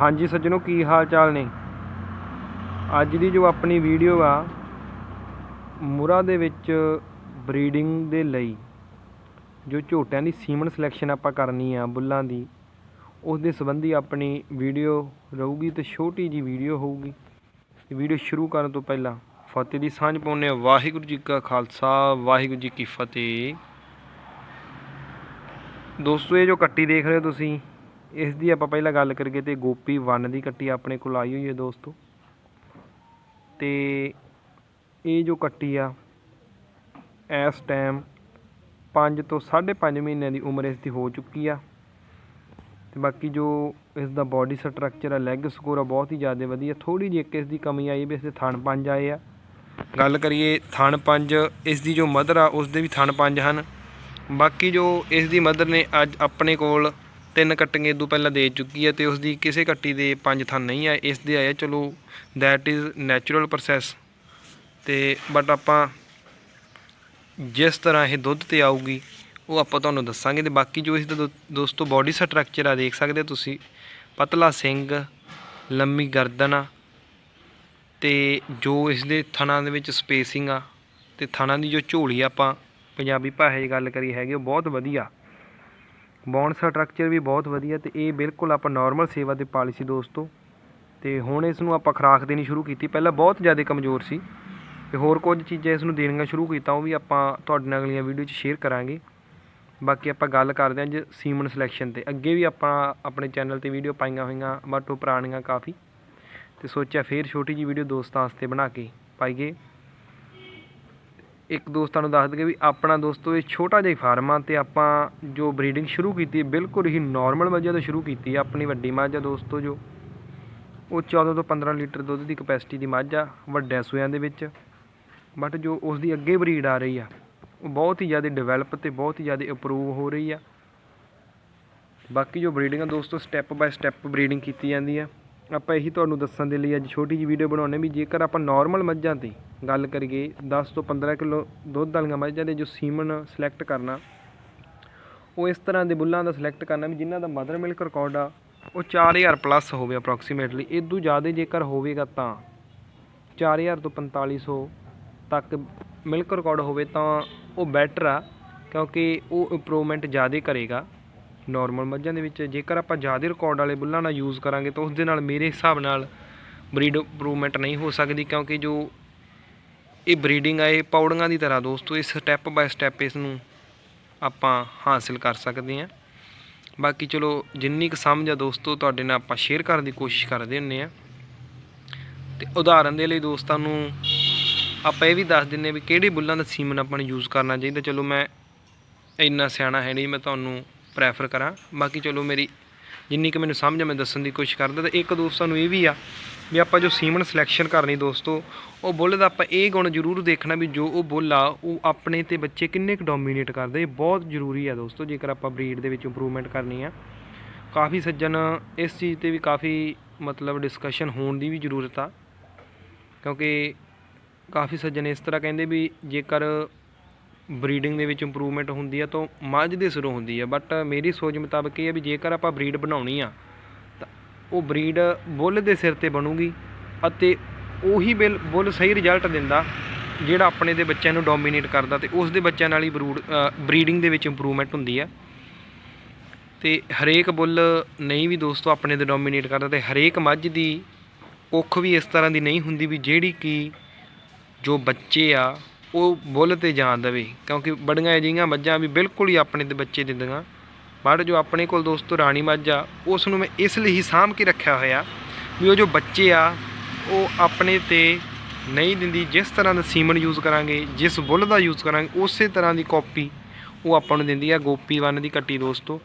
ਹਾਂਜੀ ਸੱਜਣੋ, ਕੀ ਹਾਲ ਚਾਲ ਨੇ? ਅੱਜ ਦੀ ਜੋ ਆਪਣੀ ਵੀਡੀਓ ਆ, ਮੁਰਾ ਦੇ ਵਿੱਚ ਬਰੀਡਿੰਗ ਦੇ ਲਈ ਜੋ ਝੋਟਿਆਂ ਦੀ ਸੀਮਨ ਸਿਲੈਕਸ਼ਨ ਆਪਾਂ ਕਰਨੀ ਆ, ਬੁੱਲਾਂ ਦੀ ਉਸ ਦੇ ਸੰਬੰਧੀ ਆਪਣੀ ਵੀਡੀਓ ਰਹੂਗੀ ਤੇ ਛੋਟੀ ਜੀ ਵੀਡੀਓ ਹੋਊਗੀ। ਵੀਡੀਓ ਸ਼ੁਰੂ ਕਰਨ ਤੋਂ ਪਹਿਲਾਂ ਫਤਿਹ ਦੀ ਸਾਂਝ ਪਾਉਂਦੇ ਹਾਂ। ਵਾਹਿਗੁਰੂ ਜੀ ਕਾ ਖਾਲਸਾ, ਵਾਹਿਗੁਰੂ ਜੀ ਕੀ ਫਤਿਹ। ਦੋਸਤੋ, ਇਹ ਜੋ ਕੱਟੀ ਦੇਖ ਰਹੇ ਹੋ ਤੁਸੀਂ ਇਸ ਦੀ ਆਪਾਂ ਪਹਿਲਾਂ ਗੱਲ ਕਰੀਏ ਤੇ ਗੋਪੀ 1 ਦੀ ਕੱਟੀ ਆਪਣੇ ਕੋਲ ਆਈ ਹੋਈ ਹੈ ਦੋਸਤੋ। ਤੇ ਇਹ ਜੋ ਕੱਟੀ ਆ, ਇਸ ਟਾਈਮ 5 ਤੋਂ 5.5 ਮਹੀਨਿਆਂ ਦੀ ਉਮਰ ਇਸ ਦੀ ਹੋ ਚੁੱਕੀ ਆ। ਤੇ ਬਾਕੀ ਜੋ ਇਸ ਦਾ ਬਾਡੀ ਸਟਰਕਚਰ ਆ ਲੈਗ ਸਕੋਰ ਆ, ਬਹੁਤ ਹੀ ਜ਼ਿਆਦਾ ਵਧੀਆ। ਥੋੜੀ ਜਿਹੀ ਇੱਕ ਇਸ ਦੀ ਕਮੀ ਆਈ ਵੀ ਇਸ ਦੇ ਥਣ ਪੰਜ ਆਏ ਆ। ਗੱਲ ਕਰੀਏ ਥਣ ਪੰਜ, ਇਸ ਦੀ ਜੋ ਮਦਰ ਆ ਉਸ ਦੇ ਵੀ ਥਣ ਪੰਜ ਹਨ। ਬਾਕੀ ਜੋ ਇਸ ਦੀ ਮਦਰ ਨੇ ਅੱਜ ਆਪਣੇ ਕੋਲ ਤਿੰਨ ਕੱਟੀਆਂ ਇਦੋਂ ਪਹਿਲਾਂ ਦੇ ਚੁੱਕੀ ਹੈ ਤੇ ਉਸ ਦੀ ਕਿਸੇ ਕੱਟੀ ਦੇ ਪੰਜ ਥਣ ਨਹੀਂ ਆਏ, ਇਸ ਦੇ ਆਏ ਚਲੋ ਦੈਟ ਇਜ਼ ਨੈਚੁਰਲ ਪ੍ਰੋਸੈਸ ਤੇ ਬਟ ਆਪਾਂ ਜਿਸ ਤਰ੍ਹਾਂ ਇਹ ਦੁੱਧ ਤੇ ਆਊਗੀ, ਉਹ ਆਪਾਂ ਤੁਹਾਨੂੰ ਦੱਸਾਂਗੇ ਤੇ ਬਾਕੀ ਜੋ ਇਸ ਦਾ ਦੋ- ਦੋਸਤੋ ਬਾਡੀ ਸਟਰਕਚਰ ਆ, ਦੇਖ ਸਕਦੇ ਹੋ ਤੁਸੀਂ। ਪਤਲਾ ਸਿੰਘ, ਲੰਮੀ ਗਰਦਨ ਆ, ਤੇ ਜੋ ਇਸ ਦੇ ਥਣਾਂ ਦੇ ਵਿੱਚ ਸਪੇਸਿੰਗ ਆ, ਤੇ ਥਣਾਂ ਦੀ ਜੋ ਝੋਲੀ ਆਪਾਂ ਪੰਜਾਬੀ ਭਾਸ਼ਾ 'ਚ ਗੱਲ ਕਰੀ ਹੈਗੀ, ਉਹ ਬਹੁਤ ਵਧੀਆ। ਬੌਨ ਸਟਰਕਚਰ ਵੀ ਬਹੁਤ ਵਧੀਆ ਤੇ ਇਹ ਬਿਲਕੁਲ ਆਪਾਂ ਨਾਰਮਲ ਸੇਵਾ ਤੇ ਪਾਲੀ ਸੀ ਦੋਸਤੋ। ਤੇ ਹੁਣ ਇਸ ਨੂੰ ਆਪਾਂ ਖੁਰਾਕ ਦੇਣੀ ਸ਼ੁਰੂ ਕੀਤੀ। ਪਹਿਲਾਂ ਬਹੁਤ ਜ਼ਿਆਦਾ ਕਮਜ਼ੋਰ ਸੀ ਤੇ ਹੋਰ ਕੁਝ ਚੀਜ਼ਾਂ ਇਸ ਨੂੰ ਦੇਣੀਆਂ ਸ਼ੁਰੂ ਕੀਤਾ, ਉਹ ਵੀ ਆਪਾਂ ਤੁਹਾਡੇ ਨਾਲ ਅਗਲੀਆਂ ਵੀਡੀਓ 'ਚ ਸ਼ੇਅਰ ਕਰਾਂਗੇ। ਬਾਕੀ ਆਪਾਂ ਗੱਲ ਕਰਦੇ ਹਾਂ ਅੱਜ ਸੀਮਨ ਸਿਲੈਕਸ਼ਨ ਤੇ। ਅੱਗੇ ਵੀ ਆਪਾਂ ਆਪਣੇ ਚੈਨਲ ਤੇ ਵੀਡੀਓ ਪਾਈਆਂ ਹੋਈਆਂ ਬਟ ਉਹ ਪੁਰਾਣੀਆਂ ਕਾਫੀ। ਤੇ ਸੋਚਿਆ ਫੇਰ ਛੋਟੀ ਜੀ ਵੀਡੀਓ ਦੋਸਤਾਂ ਵਾਸਤੇ ਬਣਾ ਕੇ ਪਾਈਏ। ਇੱਕ ਦੋਸਤਾਂ ਨੂੰ ਦੱਸ ਦਈਏ ਵੀ ਆਪਣਾ ਦੋਸਤੋ ਇਹ ਛੋਟਾ ਜਿਹਾ ਫਾਰਮ ਆ ਤੇ ਆਪਾਂ ਜੋ ਬਰੀਡਿੰਗ ਸ਼ੁਰੂ ਕੀਤੀ, ਬਿਲਕੁਲ ਹੀ ਨਾਰਮਲ ਮੱਝਾਂ ਤੋਂ ਸ਼ੁਰੂ ਕੀਤੀ ਆ, ਆਪਣੀ ਵੱਡੀ ਮੱਝ ਆ ਦੋਸਤੋ ਜੋ। ਉਹ 14 ਤੋਂ 15 ਲੀਟਰ ਦੁੱਧ ਦੀ ਕਪੈਸਿਟੀ ਦੀ ਮੱਝ ਆ ਵੱਡੇ ਸੂਆਂ ਦੇ ਵਿੱਚ। ਬਟ ਜੋ ਉਸ ਦੀ ਅੱਗੇ ਬਰੀਡ ਆ ਰਹੀ ਆ, ਉਹ ਬਹੁਤ ਹੀ ਜ਼ਿਆਦਾ ਡਿਵੈਲਪ ਤੇ ਬਹੁਤ ਹੀ ਜ਼ਿਆਦਾ ਇੰਪਰੂਵ ਹੋ ਰਹੀ ਆ। ਬਾਕੀ ਜੋ ਬਰੀਡਿੰਗ ਆ ਦੋਸਤੋ ਸਟੈਪ ਬਾਏ ਸਟੈਪ ਬਰੀਡਿੰਗ ਕੀਤੀ ਜਾਂਦੀ ਆ। ਆਪਾਂ ਇਹੀ ਤੁਹਾਨੂੰ ਦੱਸਣ ਦੇ ਲਈ ਅੱਜ ਛੋਟੀ ਜਿਹੀ ਵੀਡੀਓ ਬਣਾਉਣੇ ਵੀ ਜੇਕਰ ਆਪਾਂ ਨਾਰਮਲ ਮੱਝਾਂ 'ਤੇ ਗੱਲ ਕਰੀਏ 10 ਤੋਂ 15 ਕਿਲੋ ਦੁੱਧ ਵਾਲੀਆਂ ਮੱਝਾਂ ਦੇ ਜੋ ਸੀਮਨ ਸਿਲੈਕਟ ਕਰਨਾ, ਉਹ ਇਸ ਤਰ੍ਹਾਂ ਦੇ ਬੁੱਲਾਂ ਦਾ ਸਿਲੈਕਟ ਕਰਨਾ ਵੀ ਜਿਨ੍ਹਾਂ ਦਾ ਮਦਰ ਮਿਲਕ ਰਿਕਾਰਡ ਆ, ਉਹ 4000 ਪਲੱਸ ਹੋਵੇ ਅਪਰੋਕਸੀਮੇਟਲੀ ਇਦੋਂ ਜ਼ਿਆਦਾ ਜੇਕਰ ਹੋਵੇਗਾ ਤਾਂ 4000 ਤੋਂ 4500 ਤੱਕ ਮਿਲਕ ਰਿਕਾਰਡ ਹੋਵੇ ਤਾਂ ਉਹ ਬੈਟਰ ਆ, ਕਿਉਂਕਿ ਉਹ ਇੰਪਰੂਵਮੈਂਟ ਜ਼ਿਆਦਾ ਕਰੇਗਾ। ਨਾਰਮਲ ਮੱਝਾਂ ਦੇ ਵਿੱਚ, ਜੇਕਰ ਆਪਾਂ ਜ਼ਿਆਦਾ ਰਿਕਾਰਡ ਵਾਲੇ ਬੁੱਲਾਂ ਨਾਲ ਯੂਜ਼ ਕਰਾਂਗੇ ਤਾਂ ਉਸ ਦੇ ਨਾਲ ਮੇਰੇ ਹਿਸਾਬ ਨਾਲ ਬਰੀਡ ਇੰਪਰੂਵਮੈਂਟ ਨਹੀਂ ਹੋ ਸਕਦੀ, ਕਿਉਂਕਿ ਜੋ ਇਹ ਬਰੀਡਿੰਗ ਆ, ਇਹ ਪੌੜੀਆਂ ਦੀ ਤਰ੍ਹਾਂ ਦੋਸਤੋ, ਇਹ ਸਟੈਪ ਬਾਏ ਸਟੈਪ ਇਸ ਨੂੰ ਆਪਾਂ ਹਾਸਿਲ ਕਰ ਸਕਦੇ ਹਾਂ। ਬਾਕੀ ਚਲੋ, ਜਿੰਨੀ ਕੁ ਸਮਝ ਆ ਦੋਸਤੋ, ਤੁਹਾਡੇ ਨਾਲ ਆਪਾਂ ਸ਼ੇਅਰ ਕਰਨ ਦੀ ਕੋਸ਼ਿਸ਼ ਕਰਦੇ ਹੁੰਨੇ ਆ ਤੇ ਉਦਾਹਰਨ ਦੇ ਲਈ ਦੋਸਤਾਂ ਨੂੰ ਆਪਾਂ ਇਹ ਵੀ ਦੱਸ ਦਿੰਨੇ ਵੀ ਕਿਹੜੇ ਬੁੱਲਾਂ ਦਾ ਸੀਮਨ ਆਪਾਂ ਨੂੰ ਯੂਜ਼ ਕਰਨਾ ਚਾਹੀਦਾ। ਚਲੋ, ਮੈਂ ਇੰਨਾ ਸਿਆਣਾ ਹੈ ਨਹੀਂ, ਮੈਂ ਤੁਹਾਨੂੰ ਪ੍ਰੈਫਰ ਕਰਾਂ। ਬਾਕੀ ਚਲੋ ਮੇਰੀ ਜਿੰਨੀ ਕਿ ਮੈਨੂੰ ਸਮਝ ਆ, ਮੈਂ ਦੱਸਣ ਦੀ ਕੋਸ਼ਿਸ਼ ਕਰਦਾ ਤੇ ਇੱਕ ਦੋਸਤ ਸਾਨੂੰ ਇਹ ਵੀ ਆ ਵੀ ਆਪਾਂ ਜੋ ਸੀਮਨ ਸਿਲੈਕਸ਼ਨ ਕਰਨੀ ਦੋਸਤੋ, ਉਹ ਬੁੱਲ ਦਾ ਆਪਾਂ ਇਹ ਗੁਣ ਜ਼ਰੂਰ ਦੇਖਣਾ ਵੀ ਜੋ ਉਹ ਬੁੱਲ ਆ, ਉਹ ਆਪਣੇ ਤੇ ਬੱਚੇ ਕਿੰਨੇ ਕੁ ਡੋਮੀਨੇਟ ਕਰਦੇ। ਇਹ ਬਹੁਤ ਜ਼ਰੂਰੀ ਆ ਦੋਸਤੋ, ਜੇਕਰ ਆਪਾਂ ਬਰੀਡ ਦੇ ਵਿੱਚ ਇੰਪਰੂਵਮੈਂਟ ਕਰਨੀ ਆ। ਕਾਫੀ ਸੱਜਣ ਇਸ ਚੀਜ਼ ਤੇ ਵੀ ਕਾਫੀ ਮਤਲਬ ਡਿਸਕਸ਼ਨ ਹੋਣ ਦੀ ਵੀ ਜ਼ਰੂਰਤ ਆ। ਕਿਉਂਕਿ ਕਾਫੀ ਸੱਜਣ ਇਸ ਤਰ੍ਹਾਂ ਕਹਿੰਦੇ ਵੀ ਜੇਕਰ ਬਰੀਡਿੰਗ ਦੇ ਵਿੱਚ ਇੰਪਰੂਵਮੈਂਟ ਹੁੰਦੀ ਆ ਤਾਂ ਮੱਝ ਦੇ ਸਿਰੋਂ ਹੁੰਦੀ ਆ। ਬਟ ਮੇਰੀ ਸੋਚ ਮੁਤਾਬਕ ਇਹ ਹੈ ਵੀ ਜੇਕਰ ਆਪਾਂ ਬਰੀਡ ਬਣਾਉਣੀ ਆ, ਤਾਂ ਉਹ ਬਰੀਡ ਬੁੱਲ ਦੇ ਸਿਰ ਤੇ ਬਣੂਗੀ ਅਤੇ ਉਹੀ ਬਿੱਲ, ਬੁੱਲ ਸਹੀ ਰਿਜ਼ਲਟ ਦਿੰਦਾ ਜਿਹੜਾ ਆਪਣੇ ਦੇ ਬੱਚਿਆਂ ਨੂੰ ਡੋਮੀਨੇਟ ਕਰਦਾ ਤੇ ਉਸ ਦੇ ਬੱਚਿਆਂ ਨਾਲ ਹੀ ਬਰੂਡ ਬਰੀਡਿੰਗ ਦੇ ਵਿੱਚ ਇੰਪਰੂਵਮੈਂਟ ਹੁੰਦੀ ਆ। ਤੇ ਹਰੇਕ ਬੁੱਲ ਨਹੀਂ ਵੀ ਦੋਸਤੋ ਆਪਣੇ ਦੇ ਡੋਮੀਨੇਟ ਕਰਦਾ ਤੇ ਹਰੇਕ ਮੱਝ ਦੀ ਕੁੱਖ ਵੀ ਇਸ ਤਰ੍ਹਾਂ ਦੀ ਨਹੀਂ ਹੁੰਦੀ ਵੀ ਜਿਹੜੀ ਕਿ ਜੋ ਬੱਚੇ ਆ ਉਹ ਬੁੱਲ ਤੇ ਜਾਣ ਦੇਵੇ, ਕਿਉਂਕਿ ਬੜੀਆਂ ਅਜਿਹੀਆਂ ਮੱਝਾਂ ਵੀ ਬਿਲਕੁਲ ਹੀ ਆਪਣੇ ਦੇ ਬੱਚੇ ਦਿੰਦੀਆਂ। ਬਟ ਜੋ ਆਪਣੇ ਕੋਲ ਦੋਸਤੋ ਰਾਣੀ ਮੱਝ ਆ, ਉਸ ਨੂੰ ਮੈਂ ਇਸ ਲਈ ਹੀ ਸਾਂਭ ਕੇ ਰੱਖਿਆ ਹੋਇਆ ਵੀ ਉਹ ਜੋ ਬੱਚੇ ਆ, ਉਹ ਆਪਣੇ ਤੇ ਨਹੀਂ ਦਿੰਦੀ। ਜਿਸ ਤਰ੍ਹਾਂ ਦਾ ਸੀਮਨ ਯੂਜ਼ ਕਰਾਂਗੇ, ਜਿਸ ਬੁੱਲ ਦਾ ਯੂਜ਼ ਕਰਾਂਗੇ, ਉਸੇ ਤਰ੍ਹਾਂ ਦੀ ਕਾਪੀ ਉਹ ਆਪਾਂ ਨੂੰ ਦਿੰਦੀ ਆ ਗੋਪੀ ਵਨ ਦੀ ਕੱਟੀ ਦੋਸਤੋ।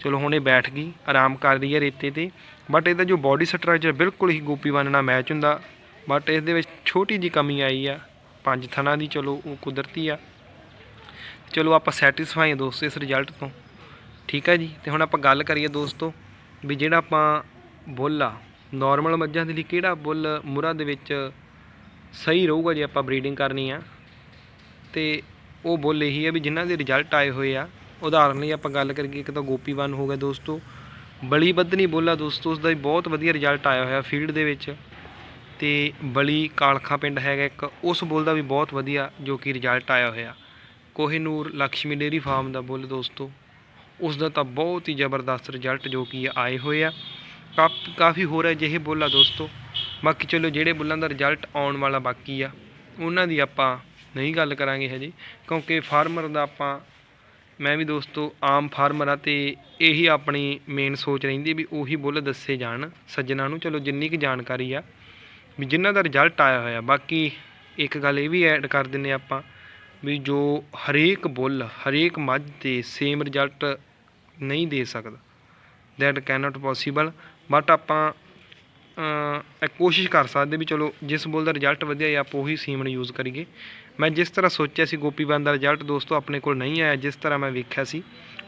ਚਲੋ ਹੁਣ ਇਹ ਬੈਠ ਗਈ, ਆਰਾਮ ਕਰ ਰਹੀ ਹੈ ਰੇਤੇ ਤੇ। ਬਟ ਇਹਦਾ ਜੋ ਬਾਡੀ ਸਟਰਕਚਰ ਬਿਲਕੁਲ ਹੀ ਗੋਪੀ ਵਨ ਨਾਲ ਮੈਚ ਹੁੰਦਾ। ਬਟ ਇਸ ਦੇ ਵਿੱਚ ਛੋਟੀ ਜੀ ਕਮੀ ਆਈ ਆ। ਪੰਜ ਥਣਾ ਦੀ, ਚਲੋ ਉਹ ਕੁਦਰਤੀ ਆ। ਚਲੋ ਆਪਾਂ ਸੈਟੀਸਫਾਈ ਦੋਸਤੋ ਇਸ ਰਿਜ਼ਲਟ ਤੋਂ। ਠੀਕ ਹੈ ਜੀ? ਤੇ ਹੁਣ ਆਪਾਂ ਗੱਲ ਕਰੀਏ ਦੋਸਤੋ ਵੀ ਜਿਹੜਾ ਆਪਾਂ ਬੁੱਲ ਆ ਨਾਰਮਲ ਮੱਝਾਂ ਦੇ ਲਈ ਕਿਹੜਾ ਬੁੱਲ ਮੁਰਾ ਦੇ ਵਿੱਚ ਸਹੀ ਰਹੂਗਾ ਜੇ ਆਪਾਂ ਬਰੀਡਿੰਗ ਕਰਨੀ ਆ? ਤੇ ਉਹ ਬੁੱਲ ਇਹੀ ਆ ਵੀ ਜਿਨ੍ਹਾਂ ਦੇ ਰਿਜ਼ਲਟ ਆਏ ਹੋਏ ਆ। ਉਦਾਹਰਨ ਲਈ ਆਪਾਂ ਗੱਲ ਕਰੀਏ, ਇੱਕ ਤਾਂ ਗੋਪੀਵਨ ਹੋ ਗਿਆ ਦੋਸਤੋ। ਬਲੀ ਬੱਧਨੀ ਆ ਦੋਸਤੋ ਉਸ ਦਾ ਵੀ ਬਹੁਤ ਵਧੀਆ ਰਿਜ਼ਲਟ ਆਇਆ ਹੋਇਆ ਫੀਲਡ ਦੇ ਵਿੱਚ। ਤੇ ਬਲੀ ਕਾਲਖਾ ਪਿੰਡ ਹੈਗਾ ਇੱਕ, ਉਸ ਬੁੱਲ ਦਾ ਵੀ ਬਹੁਤ ਵਧੀਆ ਜੋ ਕਿ ਰਿਜ਼ਲਟ ਆਇਆ ਹੋਇਆ। ਕੋਹਿਨੂਰ ਲక్ష్ਮੀ ਡੇਰੀ ਫਾਰਮ ਦਾ ਬੁੱਲ ਦੋਸਤੋ, ਉਸ ਦਾ ਤਾਂ ਬਹੁਤ ਹੀ ਜ਼ਬਰਦਸਤ ਰਿਜ਼ਲਟ ਜੋ ਕਿ ਆਏ ਹੋਏ ਆ। ਕਾਫ- ਕਾਫੀ ਹੋਰ ਅਜਿਹੇ ਬੁੱਲ ਆ ਦੋਸਤੋ, ਬਾਕੀ ਚਲੋ ਜਿਹੜੇ ਬੁੱਲਾਂ ਦਾ ਰਿਜ਼ਲਟ ਆਉਣ ਵਾਲਾ ਬਾਕੀ ਆ, ਉਹਨਾਂ ਦੀ ਆਪਾਂ ਨਹੀਂ ਗੱਲ ਕਰਾਂਗੇ ਹਜੇ, ਕਿਉਂਕਿ ਫਾਰਮਰ ਦਾ ਆਪਾਂ, ਮੈਂ ਵੀ ਦੋਸਤੋ ਆਮ ਫਾਰਮਰ ਆ ਤੇ ਇਹੀ ਆਪਣੀ ਮੇਨ ਸੋਚ ਰਹਿੰਦੀ ਵੀ ਉਹੀ ਬੁੱਲ ਦੱਸੇ ਜਾਣ ਸੱਜਣਾ ਨੂੰ। ਚਲੋ ਜਿੰਨੀ ਕੁ ਜਾਣਕਾਰੀ ਆ ਵੀ ਜਿਨ੍ਹਾਂ ਦਾ ਰਿਜ਼ਲਟ ਆਇਆ ਹੋਇਆ। ਬਾਕੀ ਇੱਕ ਗੱਲ ਇਹ ਵੀ ਐਡ ਕਰ ਦਿੰਨੇ ਆਪਾਂ ਵੀ ਜੋ ਹਰੇਕ ਬੁੱਲ, ਹਰੇਕ ਮੱਝ ਤੇ ਸੇਮ ਰਿਜ਼ਲਟ ਨਹੀਂ ਦੇ ਸਕਦਾ। That can can't possible but ਆਪਾਂ ਕੋਸ਼ਿਸ਼ ਕਰ ਸਕਦੇ ਵੀ ਚਲੋ ਜਿਸ ਬੁੱਲ ਦਾ ਰਿਜ਼ਲਟ ਵਧੀਆ ਹੈ ਆਪਾਂ ਉਹੀ ਸੀਮਨ ਯੂਜ਼ ਕਰੀਏ। ਮੈਂ ਜਿਸ ਤਰ੍ਹਾਂ ਸੋਚਿਆ ਸੀ ਗੋਪੀਬੰਦ ਦਾ ਰਿਜ਼ਲਟ ਦੋਸਤੋ ਆਪਣੇ ਕੋਲ ਨਹੀਂ ਆਇਆ, ਜਿਸ ਤਰ੍ਹਾਂ ਮੈਂ ਵੇਖਿਆ ਸੀ।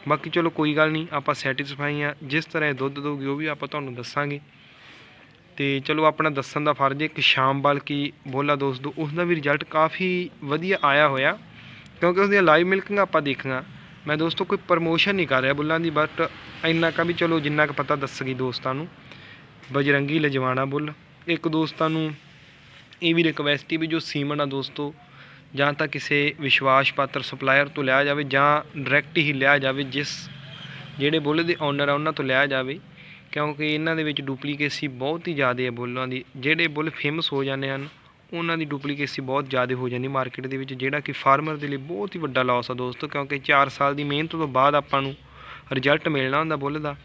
ਬਾਕੀ ਚਲੋ ਕੋਈ ਗੱਲ ਨਹੀਂ, ਆਪਾਂ ਸੈਟੀਸਫਾਈ ਆ ਜਿਸ ਤਰ੍ਹਾਂ ਇਹ ਦੁੱਧ ਦਊਗੀ, ਉਹ ਵੀ ਆਪਾਂ ਤੁਹਾਨੂੰ ਦੱਸਾਂਗੇ। ਤੇ ਚਲੋ ਆਪਣਾ ਦੱਸਣ ਦਾ ਫਰਜ਼ ਹੈ ਕਿ ਸ਼ਾਮ ਬਲਕਿ ਬੋਲਾ ਦੋਸਤੋ ਉਸ ਦਾ ਵੀ ਰਿਜ਼ਲਟ ਕਾਫੀ ਵਧੀਆ ਆਇਆ ਹੋਇਆ, ਕਿਉਂਕਿ ਉਸ ਦੀਆਂ ਲਾਈਵ ਮਿਲਕਿੰਗ ਆਪਾਂ ਦੇਖੀਆਂ। ਮੈਂ ਦੋਸਤੋ ਕੋਈ ਪ੍ਰਮੋਸ਼ਨ ਨਹੀਂ ਕਰ ਰਿਹਾ ਬੁੱਲਾਂ ਦੀ ਬਟ ਇੰਨਾ ਕਾ ਵੀ ਚਲੋ ਜਿੰਨਾ ਕੁ ਪਤਾ ਦੱਸ ਗਈ ਦੋਸਤਾਂ ਨੂੰ। ਬਜਰੰਗੀ ਲਜਵਾਣਾ ਬੁੱਲ, ਇੱਕ ਦੋਸਤਾਂ ਨੂੰ ਇਹ ਵੀ ਰਿਕਵੈਸਟ ਹੀ ਵੀ ਜੋ ਸੀਮਨ ਆ ਦੋਸਤੋ, ਜਾਂ ਤਾਂ ਕਿਸੇ ਵਿਸ਼ਵਾਸ ਪਾਤਰ ਸਪਲਾਇਰ ਤੋਂ ਲਿਆ ਜਾਵੇ ਜਾਂ ਡਾਇਰੈਕਟ ਹੀ ਲਿਆ ਜਾਵੇ ਜਿਸ ਜਿਹੜੇ ਬੁੱਲ ਦੇ ਓਨਰ ਆ ਉਹਨਾਂ ਤੋਂ ਲਿਆ ਜਾਵੇ। ਕਿਉਂਕਿ ਇਹਨਾਂ ਦੇ ਵਿੱਚ ਡੁਪਲੀਕੇਸੀ ਬਹੁਤ ਹੀ ਜ਼ਿਆਦਾ ਹੈ ਬੁੱਲਾਂ ਦੀ, ਜਿਹੜੇ ਬੁੱਲ ਫੇਮਸ ਹੋ ਜਾਂਦੇ ਹਨ, ਉਹਨਾਂ ਦੀ ਡੁਪਲੀਕੇਸੀ ਬਹੁਤ ਜ਼ਿਆਦਾ ਹੋ ਜਾਂਦੀ ਮਾਰਕੀਟ ਦੇ ਵਿੱਚ, ਜਿਹੜਾ ਕਿ ਫਾਰਮਰ ਦੇ ਲਈ ਬਹੁਤ ਹੀ ਵੱਡਾ ਲਾਸ ਆ ਦੋਸਤੋ, ਕਿਉਂਕਿ 4 ਸਾਲ ਦੀ ਮਿਹਨਤ ਤੋਂ ਬਾਅਦ ਆਪਾਂ ਨੂੰ ਰਿਜ਼ਲਟ ਮਿਲਣਾ ਹੁੰਦਾ ਬੁੱਲ ਦਾ।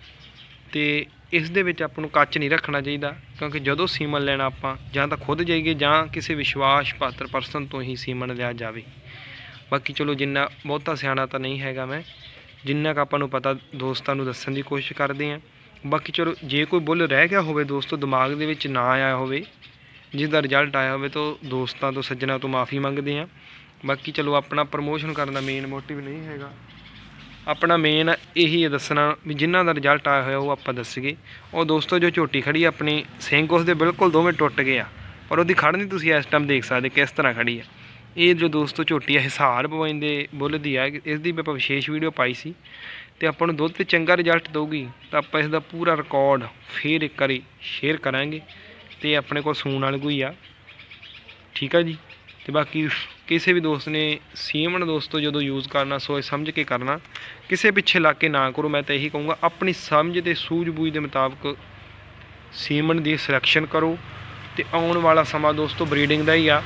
ਤੇ ਇਸ ਦੇ ਵਿੱਚ ਆਪਾਂ ਨੂੰ ਕੱਚ ਨਹੀਂ ਰੱਖਣਾ ਚਾਹੀਦਾ, ਕਿਉਂਕਿ ਜਦੋਂ ਸੀਮਨ ਲੈਣਾ ਆਪਾਂ, ਜਾਂ ਤਾਂ ਖੁਦ ਜਾਈਏ, ਜਾਂ ਕਿਸੇ ਵਿਸ਼ਵਾਸ ਪਾਤਰ ਪਰਸਨ ਤੋਂ ਹੀ ਸੀਮਨ ਲਿਆ ਜਾਵੇ। ਬਾਕੀ ਚਲੋ, ਜਿੰਨਾ ਬਹੁਤਾ ਸਿਆਣਾ ਤਾਂ ਨਹੀਂ ਹੈਗਾ ਮੈਂ, ਜਿੰਨਾ ਕੁ ਆਪਾਂ ਨੂੰ ਪਤਾ ਦੋਸਤਾਂ ਨੂੰ ਦੱਸਣ ਦੀ ਕੋਸ਼ਿਸ਼ ਕਰਦੇ ਆਂ ਬਾਕੀ ਚਲੋ, ਜੇ ਕੋਈ ਬੁੱਲ ਰਹਿ ਗਿਆ ਹੋਵੇ ਦੋਸਤੋ, ਦਿਮਾਗ ਦੇ ਵਿੱਚ ਨਾ ਆਇਆ ਹੋਵੇ ਜਿਸ ਦਾ ਰਿਜ਼ਲਟ ਆਇਆ ਹੋਵੇ, ਤਾਂ ਦੋਸਤਾਂ ਤੋਂ, ਸੱਜਣਾ ਤੋਂ ਮਾਫੀ ਮੰਗਦੇ ਆਂ ਬਾਕੀ ਚਲੋ, ਆਪਣਾ ਪ੍ਰਮੋਸ਼ਨ ਕਰਨ ਦਾ ਮੇਨ ਮੋਟਿਵ ਨਹੀਂ ਹੈਗਾ। ਆਪਣਾ ਮੇਨ ਇਹੀ ਹੈ ਦੱਸਣਾ ਵੀ ਜਿਨ੍ਹਾਂ ਦਾ ਰਿਜ਼ਲਟ ਆਇਆ ਹੋਇਆ, ਉਹ ਆਪਾਂ ਦੱਸੀਏ। ਉਹ ਦੋਸਤੋ, ਜੋ ਝੋਟੀ ਖੜੀ ਆਪਣੀ, ਸਿੰਘ ਉਸ ਦੇ ਬਿਲਕੁਲ ਦੋਵੇਂ ਟੁੱਟ ਗਏ ਆ। ਪਰ ਉਹਦੀ ਖੜਨੀ ਤੁਸੀਂ ਇਸ ਟਾਈਮ ਦੇਖ ਸਕਦੇ ਕਿਸ ਤਰ੍ਹਾਂ ਖੜੀ ਆ। ਇਹ ਜੋ ਦੋਸਤੋ ਝੋਟੀ ਆ ਹਿਸਾਰ ਪਵਾਈਂਦੇ ਬੁੱਲ ਦੀ ਆ। ਇਸ ਦੀ ਵੀ ਆਪਾਂ ਵਿਸ਼ੇਸ਼ ਵੀਡੀਓ ਪਾਈ ਸੀ। ਤੇ ਆਪਾਂ ਨੂੰ ਦੁੱਧ ਤੇ ਚੰਗਾ ਰਿਜ਼ਲਟ ਦੇਊਗੀ, ਤਾਂ ਆਪਾਂ ਇਸ ਦਾ ਪੂਰਾ ਰਿਕਾਰਡ ਫੇਰ ਇੱਕ ਵਾਰੀ ਸ਼ੇਅਰ ਕਰਾਂਗੇ ਤੇ ਆਪਣੇ ਕੋਲ ਸੂਣ ਵਾਲੀ ਕੋਈ ਆ। ਠੀਕ ਆ ਜੀ? ਤੇ ਬਾਕੀ ਕਿਸੇ ਵੀ ਦੋਸਤ ਨੇ ਸੀਮਨ ਦੋਸਤੋ ਜਦੋਂ ਯੂਜ਼ ਕਰਨਾ ਸੋਚ ਸਮਝ ਕੇ ਕਰਨਾ। ਕਿਸੇ ਪਿੱਛੇ ਲਾ ਕੇ ਨਾ ਕਰੋ, ਮੈਂ ਤਾਂ ਇਹੀ ਕਹੂੰਗਾ, ਆਪਣੀ ਸਮਝ ਤੇ ਸੂਝ-ਬੂਝ ਦੇ ਮੁਤਾਬਕ ਸੀਮਨ ਦੀ ਸਿਲੈਕਸ਼ਨ ਕਰੋ। ਤੇ ਆਉਣ ਵਾਲਾ ਸਮਾਂ ਦੋਸਤੋ ਬਰੀਡਿੰਗ ਦਾ ਹੀ ਆ।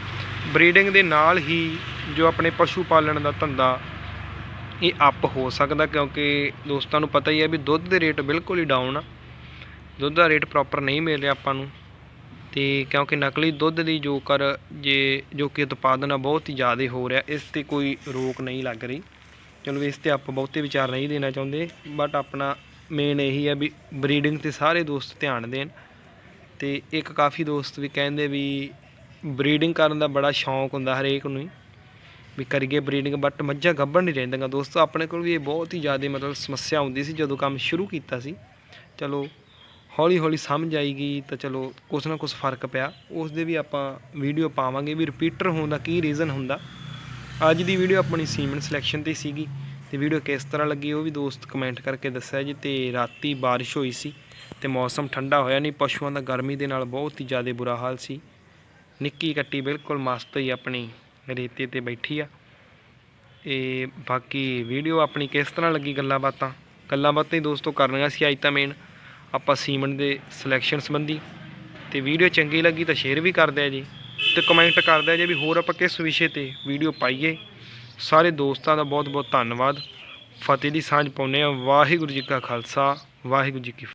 ਬਰੀਡਿੰਗ ਦੇ ਨਾਲ ਹੀ ਜੋ ਆਪਣੇ ਪਸ਼ੂ ਪਾਲਣ ਦਾ ਧੰਦਾ ਇਹ ਅਪ ਹੋ ਸਕਦਾ ਕਿਉਂਕਿ ਦੋਸਤਾਂ ਨੂੰ ਪਤਾ ਹੀ ਹੈ ਵੀ ਦੁੱਧ ਦੇ ਰੇਟ ਬਿਲਕੁਲ ਹੀ ਡਾਊਨ ਆ। ਦੁੱਧ ਦਾ ਰੇਟ ਪ੍ਰੋਪਰ ਨਹੀਂ ਮਿਲ ਰਿਹਾ ਆਪਾਂ ਨੂੰ। ਤੇ ਕਿਉਂਕਿ ਨਕਲੀ ਦੁੱਧ ਦੀ ਜੋ ਕਰ ਜੇ, ਜੋ ਕਿ ਉਤਪਾਦਨ ਆ ਬਹੁਤ ਹੀ ਜ਼ਿਆਦਾ ਹੋ ਰਿਹਾ, ਇਸ ਤੇ ਕੋਈ ਰੋਕ ਨਹੀਂ ਲੱਗ ਰਹੀ। ਚਲੋ ਇਸ ਤੇ ਆਪਾਂ ਬਹੁਤੇ ਵਿਚਾਰ ਨਹੀਂ ਦੇਣਾ ਚਾਹੁੰਦੇ ਬਟ ਆਪਣਾ ਮੇਨ ਇਹੀ ਹੈ ਵੀ ਬਰੀਡਿੰਗ ਤੇ ਸਾਰੇ ਦੋਸਤ ਧਿਆਨ ਦੇਣ। ਤੇ ਇੱਕ ਕਾਫੀ ਦੋਸਤ ਵੀ ਕਹਿੰਦੇ ਵੀ ਬਰੀਡਿੰਗ ਕਰਨ ਦਾ ਬੜਾ ਸ਼ੌਂਕ ਹੁੰਦਾ ਹਰੇਕ ਨੂੰ ਹੀ। ਵੀ ਕਰੀਏ ਬਰੀਡਿੰਗ ਬਟ ਮੱਝਾਂ ਗੱਭਣ ਨਹੀਂ ਰਹਿੰਦੀਆਂ ਦੋਸਤੋ। ਆਪਣੇ ਕੋਲ ਵੀ ਇਹ ਬਹੁਤ ਹੀ ਜ਼ਿਆਦਾ ਮਤਲਬ ਸਮੱਸਿਆ ਹੁੰਦੀ ਸੀ ਜਦੋਂ ਕੰਮ ਸ਼ੁਰੂ ਕੀਤਾ ਸੀ। ਚਲੋ ਹੌਲੀ ਹੌਲੀ ਸਮਝ ਆਈਗੀ ਤਾਂ ਚਲੋ ਕੁਛ ਨਾ ਕੁਛ ਫ਼ਰਕ ਪਿਆ। ਉਸ ਦੇ ਵੀ ਆਪਾਂ ਵੀਡੀਓ ਪਾਵਾਂਗੇ ਵੀ ਰਿਪੀਟਰ ਹੋਣ ਦਾ ਕੀ ਰੀਜ਼ਨ ਹੁੰਦਾ। ਅੱਜ ਦੀ ਵੀਡੀਓ ਆਪਣੀ ਸੀਮਨ ਸਿਲੈਕਸ਼ਨ ਤੇ ਸੀਗੀ। ਤੇ ਵੀਡੀਓ ਕਿਸ ਤਰ੍ਹਾਂ ਲੱਗੀ ਉਹ ਵੀ ਦੋਸਤ ਕਮੈਂਟ ਕਰਕੇ ਦੱਸਿਆ ਜੀ। ਤੇ ਰਾਤੀ ਬਾਰਿਸ਼ ਹੋਈ ਸੀ ਤੇ ਮੌਸਮ ਠੰਡਾ ਹੋਇਆ ਨਹੀਂ, ਪਸ਼ੂਆਂ ਦਾ ਗਰਮੀ ਦੇ ਨਾਲ ਬਹੁਤ ਹੀ ਜ਼ਿਆਦਾ ਬੁਰਾ ਹਾਲ ਸੀ। ਨਿੱਕੀ ਕੱਟੀ ਬਿਲਕੁਲ ਮਸਤ ਹੋਈ ਆਪਣੀ ਰੇਤੇ ਤੇ ਬੈਠੀ ਆ। ਇਹ ਬਾਕੀ ਵੀਡੀਓ ਆਪਣੀ ਕਿਸ ਤਰ੍ਹਾਂ ਲੱਗੀ ਗੱਲਾਂ ਬਾਤਾਂ? ਗੱਲਾਂ ਬਾਤਾਂ ਹੀ ਦੋਸਤੋ ਕਰਨੀਆਂ ਸੀ ਅੱਜ ਤਾਂ ਮੇਨ ਆਪਾਂ ਸੀਮਨ ਦੇ ਸਿਲੈਕਸ਼ਨ ਸੰਬੰਧੀ। ਤੇ ਵੀਡੀਓ ਚੰਗੀ ਲੱਗੀ ਤਾਂ ਸ਼ੇਅਰ ਵੀ ਕਰ ਦਿਆ ਜੀ। ਤੇ ਕਮੈਂਟ ਕਰ ਦਿਆ ਜੀ ਵੀ ਹੋਰ ਆਪਾਂ ਕਿਸ ਵਿਸ਼ੇ ਤੇ ਵੀਡੀਓ ਪਾਈਏ। ਸਾਰੇ ਦੋਸਤਾਂ ਦਾ ਬਹੁਤ ਬਹੁਤ ਧੰਨਵਾਦ। ਫਤਿਹ ਦੀ ਸਾਂਝ ਪਾਉਂਦੇ ਆ ਵਾਹਿਗੁਰੂ ਜੀ ਕਾ ਖਾਲਸਾ। ਵਾਹਿਗੁਰੂ ਜੀ ਕੀ